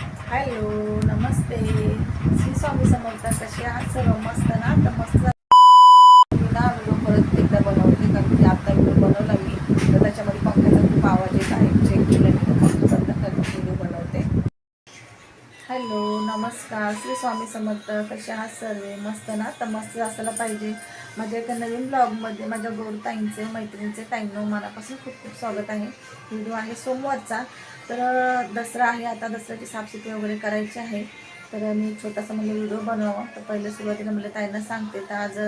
Hello नमस्ते. श्री स्वामी समर्थ कसे आहात सर्व? मस्त ना? तर मस्त ना व्हिडिओ परत एकदा बनवते कारण की आता व्हिडिओ बनवला मी तर त्याच्यामध्ये पंख्याचा खूप आवाज येत आहे चेक केलं मी तर पंखा बंद करून व्हिडिओ बनवते हॅलो नमस्कार श्री स्वामी समर्थ. कसे आहात सर्व? मस्त ना? तर मस्त असायला पाहिजे. माझ्या एका नवीन ब्लॉगमध्ये माझ्या गोड ताईंचे मैत्रिणीचे ताईंनो मनापासून खूप खूप स्वागत आहे. व्हिडिओ आहे सोमवारचा. तर दसरा आहे. आता दसऱ्याची साफसफाई वगैरे करायची आहे. तर मी छोटासा म्हणजे व्हिडिओ बनवावा. तर पहिले सुरुवातीला म्हणलं ताईंना सांगते. तर आज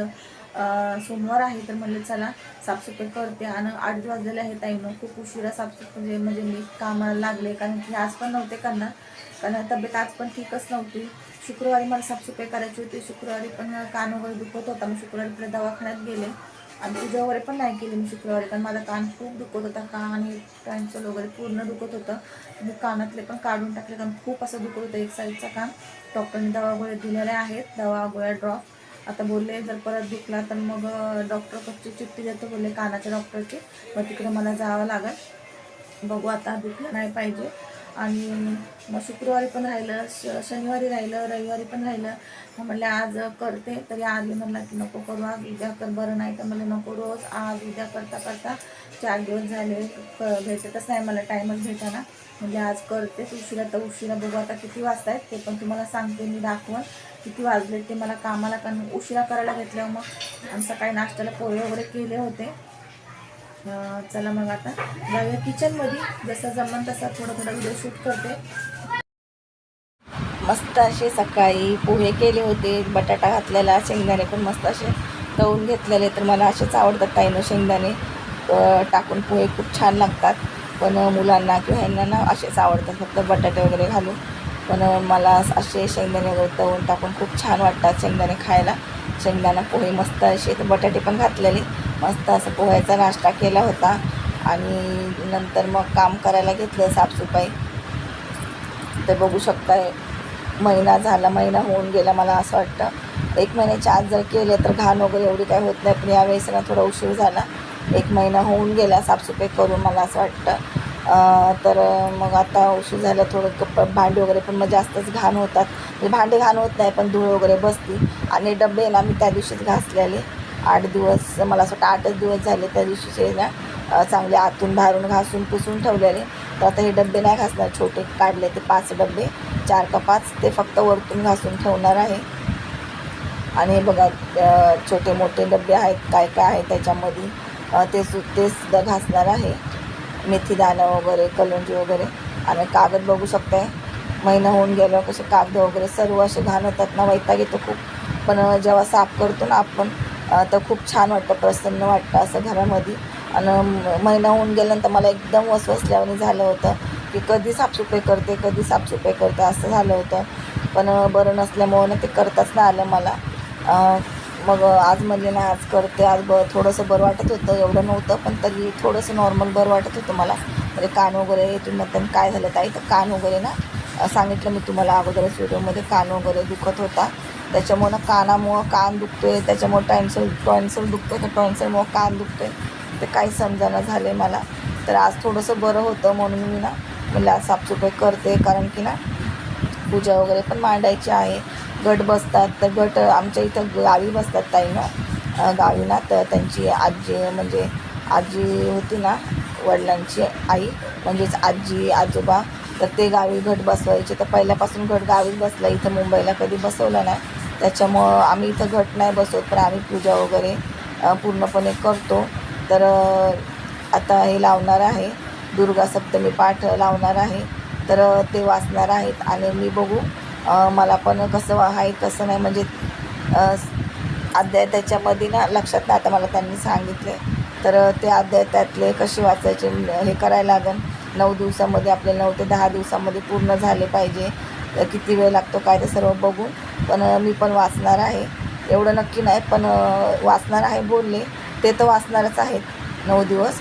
सोमवार आहे. तर म्हणलं चला साफसफाई करते. आणि आठ वाजलेले आहे ताईनं. खूप उशिरा साफसफाई म्हणजे म्हणजे मी कामाला लागले. कारण की आज पण नव्हते करणार. कारण तब्येत आज पण ठीकच नव्हती. शुक्रवारी मला साफसफाई करायची होती. शुक्रवारी पण कान वगैरे दुखत होता. मी शुक्रवारी पुढे दवाखान्यात गेले. आणि पूजा वगैरे पण नाही केली मी शुक्रवारी. कारण माझा कान खूप दुखत होता. कान आणि कॅन्सर वगैरे पूर्ण दुखत होतं. मी कानातले पण काढून टाकले. कारण खूप असं दुखत होतं. एक साईडचा कान. डॉक्टरने दवा गोळ्या दिलेल्या आहेत. दवा गोळ्या ड्रॉप आता बोलले जर परत दुखला तर मग डॉक्टर कच्ची चिठ्ठी देतो बोलले कानाच्या डॉक्टरची मग तिकडे मला जावं लागेल. बघू आता दुखलं नाही पाहिजे. आणि मग शुक्रवारी पण राहिलं श शनिवारी राहिलं रविवारी पण राहिलं. म्हणलं आज करते. तरी आधी म्हणला म्हणलं की नको करू आज उद्या कर बरं नाही तर म्हणलं नको रोज आज उद्या करता करता चार दिवस झाले क भेटतच नाही मला टाईमच भेटाना. म्हणजे आज करतेच उशिरा तर उशिरा बघू आता किती वाजता आहेत ते पण तुम्हाला सांगते मी दाखवून. किती वाजले ते मला कामाला कारण उशिरा करायला घेतल्यावर मग आणि सकाळी नाश्त्याला पोहे वगैरे केले होते. चला मग आता. जाऊया किचनमध्ये जसं जमन तसा थोडं थोडं व्हिडिओ शूट करते. मस्त असे सकाळी पोहे केले होते. बटाटा घातलेला शेंगदाणे पण मस्त असे तळून घेतलेले. तर मला असेच आवडतात ताईनं शेंगदाणे. टाकून पोहे खूप छान लागतात. पण मुलांना किंवा ह्यांना ना असेच आवडतात. फक्त बटाटे वगैरे घालून. पण मला असे शेंगदाणे वगैरे तळून टाकून खूप छान वाटतात शेंगदाणे खायला. शेंगदाणा पोहे मस्त असे. तर बटाटे पण घातलेले. मस्त असं पोह्याचा नाश्ता केला होता. आणि नंतर मग काम करायला घेतलं साफसफाई. तर बघू शकताय महिना झाला महिना होऊन गेला मला असं वाटतं. एक महिन्याच्या आत जर केले तर घाण वगैरे एवढी काय होत नाही पण यावेळेस ना थोडा उशीर झाला. एक महिना होऊन गेला साफसफाई करून मला असं वाटतं. तर मग आता उशीर झाला थोडं कप भांडी वगैरे पण मग जास्तच घाण होतात. म्हणजे भांडे घाण होत नाही पण धूळ वगैरे बसती. आणि डबे ना मी त्या दिवशीच घासलेले. आठ दिवस मला असं वाटतं आठच दिवस झाले त्या दिवशीचे ना चांगले आतून बाहेरून घासून पुसून ठेवलेले. तर आता हे डबे नाही घासणार छोटे काढले ते पाच डबे चार का पाच ते फक्त वरतून घासून ठेवणार आहे. आणि हे बघा छोटे मोठे डबे आहेत काय काय आहे त्याच्यामध्ये ते सु ते सुद्धा घासणार आहे. मेथी दाणं वगैरे कलंजी वगैरे. आणि कागद बघू शकताय. महिना होऊन गेलं कसे कागद वगैरे सर्व असे घाण होतात ना वैताग येतो खूप. पण जेव्हा साफ करतो ना आपण तर खूप छान वाटतं प्रसन्न वाटतं असं घरामध्ये. आणि महिना होऊन गेल्यानंतर मला एकदम वसवसल्यावानी झालं होतं की कधी साफसफाई करते कधी साफसफाई करते असं झालं होतं. पण बरं नसल्यामुळं ना ते करताच नाही आलं मला. मग आज म्हणले ना आज करते आज ब थोडंसं बरं वाटत होतं एवढं नव्हतं पण तरी थोडंसं नॉर्मल बरं वाटत होतं मला. म्हणजे कान वगैरे तुम्ही म्हणता काय झालं ताई? तर कान वगैरे ना सांगितलं मी तुम्हाला अगोदरच व्हिडिओमध्ये कान वगैरे दुखत होता. त्याच्यामुळं कानामुळं कान दुखतो आहे त्याच्यामुळं टॉन्सल टॉन्सल आहे तर टॉन्सलमुळं कान दुखतोय. ते काही समजाना झालं आहे मला. तर आज थोडंसं बरं होतं म्हणून मी ना मला आज साफसफाई करते. कारण की ना पूजा वगैरे पण मांडायची आहे. गट बसतात तर गट आमच्या इथं गावी बसतात ताईनं गावी ना तर त्यांची आजी म्हणजे आजी होती ना वडिलांची आई. म्हणजेच आजी आजोबा. तर ते गावी घट बसवायचे. तर पहिल्यापासून घट गावीच बसला. इथं मुंबईला कधी बसवलं नाही. त्याच्यामुळं आम्ही इथं घट नाही बसवत पण आम्ही पूजा वगैरे पूर्णपणे करतो. तर आता हे लावणार आहे. दुर्गा सप्तमी पाठ लावणार आहे. तर ते वाचणार आहेत आणि मी बघू मला पण कसं आहे कसं नाही. म्हणजे अध्याय त्याच्यामध्ये ना लक्षात नाही. आता मला त्यांनी सांगितले तर ते अध्याय त्यातले कसे वाचायचे हे करायला लागेल नऊ दिवसामध्ये आपले नऊ ते दहा दिवसामध्ये पूर्ण झाले पाहिजे. तर किती वेळ लागतो काय ते सर्व बघून. पण मी पण वाचणार आहे. एवढं नक्की नाही पण वाचणार आहे बोलले ते तर वाचणारच आहेत. नऊ दिवस.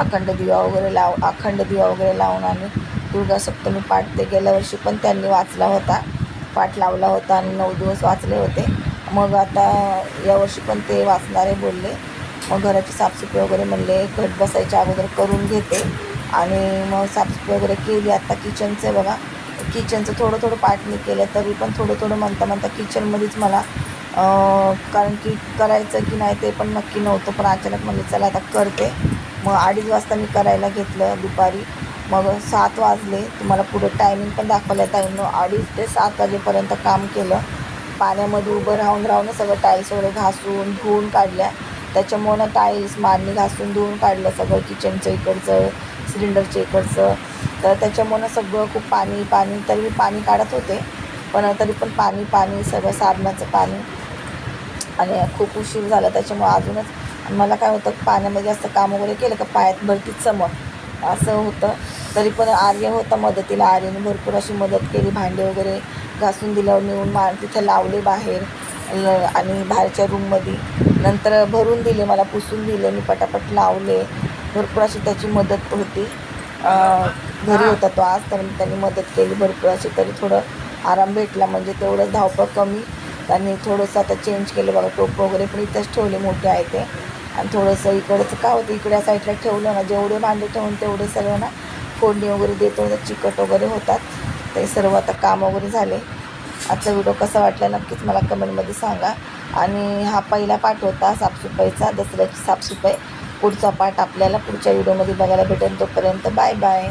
अखंड दिवा वगैरे लाव अखंड दिवा वगैरे लावून आम्ही दुर्गा सप्तमी पाठ ते गेल्या वर्षी पण त्यांनी वाचला होता. पाठ लावला होता आणि नऊ दिवस वाचले होते. मग आता यावर्षी पण ते वाचणारे बोलले मग घराची साफसफाई वगैरे म्हणले घट बसायच्या अगोदर करून घेते. आणि मग साफसफाई वगैरे केली. आता किचनचं बघा. किचनचं थोडं थोडं पार्ट मी केलं तरी पण थोडं थोडं म्हणता म्हणता किचनमध्येच मला कारण की करायचं की नाही ते पण नक्की नव्हतं पण अचानक म्हणजे चला आता करते. मग अडीच वाजता मी करायला घेतलं दुपारी. मग सात वाजले तुम्हाला पुढे टायमिंग पण दाखवलं टाईमनं अडीच ते सात वाजेपर्यंत काम केलं. पाण्यामध्ये उभं राहून राहून सगळं टाईल्स वगैरे घासून धुवून काढल्या. त्याच्यामुळं टाईल्स मारणी घासून धुवून काढलं सगळं किचनचं इकडचं सिलेंडरच्या इकडचं. तर त्याच्यामुळं सगळं खूप पाणी पाणी तरी मी पाणी काढत होते. पण तरी पण पाणी पाणी सगळं साबणाचं पाणी. आणि खूप उशीर झाला त्याच्यामुळं अजूनच. मला काय होतं पाण्यामध्ये जास्त काम वगैरे केलं का पायात भरतीच चमक. असं होतं. तरी पण आर्य होता मदतीला. आर्यने भरपूर अशी मदत केली. भांडे वगैरे घासून दिल्यावर नेऊन मा तिथं लावले बाहेर. ल- आणि बाहेरच्या रूममध्ये. नंतर भरून दिले मला पुसून दिले. मी पटापट लावले. भरपूर अशी त्याची मदत होती. घरी होता तो. आज तर त्यांनी मदत केली भरपूर. अशी तरी थोडं आराम भेटला. म्हणजे तेवढं धावपळ कमी. त्यांनी थोडंसं आता चेंज केलं. बघा टोप वगैरे पण इथंच ठेवले मोठे आहे ते. आणि थोडंसं इकडचं काय होतं इकडे या साईडला ठेवलं ना जेवढे भांडे ठेवून तेवढे सर्व ना फोडणी वगैरे देतो चिकट वगैरे होतात. ते सर्व आता काम वगैरे झाले. आजचा व्हिडिओ कसा वाटला नक्कीच मला कमेंटमध्ये सांगा. आणि हा पहिला पाठ होता साफसफाईचा. दसऱ्याची साफसफाई. पुढचा पाठ आपल्याला पुढच्या व्हिडिओमध्ये बघायला भेटेल. तोपर्यंत बाय बाय